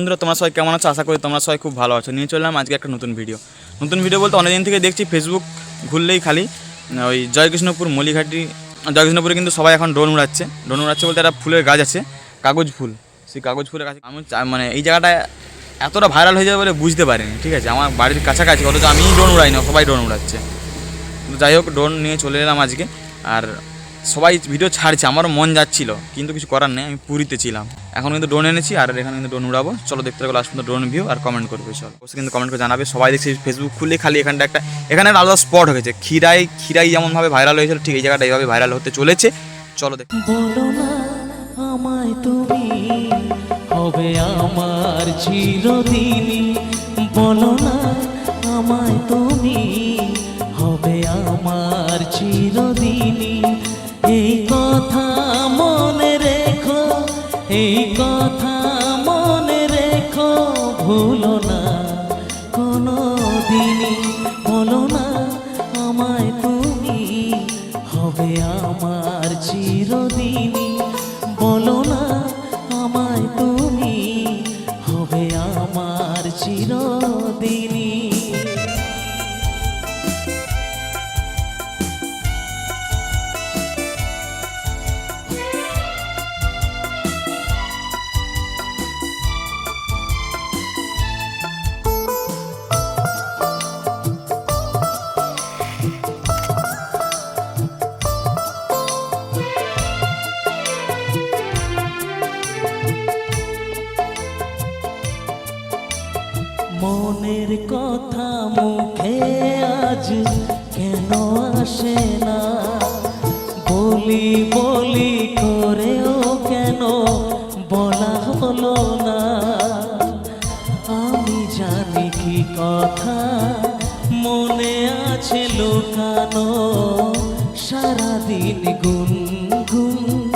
বন্ধুরা, তোমরা সবাই কেমন আছো? আশা করি তোমরা সবাই খুব ভালো আছো। নিয়ে চললাম আজকে একটা নতুন ভিডিও নতুন ভিডিও বলতে অনেকদিন থেকে দেখছি ফেসবুক ঘুরলেই খালি। ওই জয়কৃষ্ণপুর, মলিঘাটি, জয়কৃষ্ণপুরে কিন্তু সবাই এখন ড্রোন উড়াচ্ছে। ড্রোন উড়াচ্ছে বলতে একটা ফুলের গাছ আছে, কাগজ ফুল। সেই কাগজ ফুলের গাছ আমি মানে এই জায়গাটা এতটা ভাইরাল হয়ে যাবে বলে বুঝতে পারিনি, ঠিক আছে? আমার বাড়ির কাছাকাছি, অথচ আমি ড্রোন উড়াই না, সবাই ড্রোন উড়াচ্ছে। যাই হোক ড্রোন নিয়ে চলে এলাম আজকে। আর সবাই ভিডিও ছাড়ছে, আমারও মন যাচ্ছিল, কিন্তু কিছু করার নেই, আমি পুরীতে ছিলাম। এখন কিন্তু ড্রোন এনেছি, আর এখানে কিন্তু ড্রোন উড়াবো। চলো দেখতে থাকো লাস্ট ড্রোন ভিউ আর কমেন্ট করবে, চলো। অবশ্যই কিন্তু কমেন্ট করে জানাবে, সবাই দেখছি ফেসবুক খুললে খালি এখানটা একটা, এখানে আলাদা স্পট হয়েছে। খিরাই খিরাই যেমনভাবে ভাইরাল হয়েছিল, ঠিক এই জায়গাটা এইভাবে ভাইরাল হতে চলেছে। চলো দেখ আমার আমায় তুমি, হবে আমার চিরদিনই এই কথা মনে রেখো, ভুলো না। কোনো দিনই বলো না, আমায় তুমি হবে আমার চিরদিনই। বলো না, আমায় তুমি হবে আমার চিরদিনই। মনের কথা মুখে আজ কেন আসে না? বলি বলি করেও কেন বলা হলো না? আমি জানি কি কথা মনে আছে লুকানো। সারাদিন গুন গুন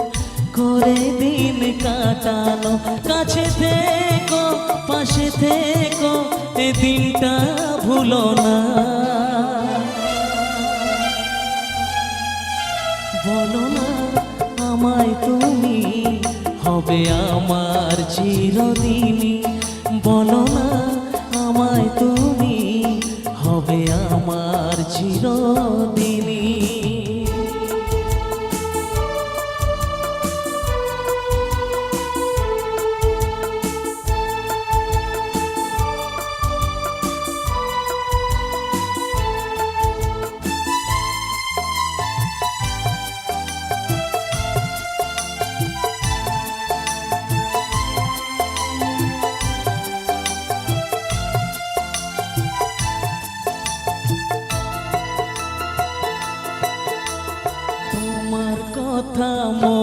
করে দিন কাটানো। কাছে থেকো পাশে থেকো, এ দিনটা ভুলো না। বলো না, আমায় তুমি হবে আমার চিরদিনই। বলো না, আমায় তুমি হবে আমার চিরদিন কথা মো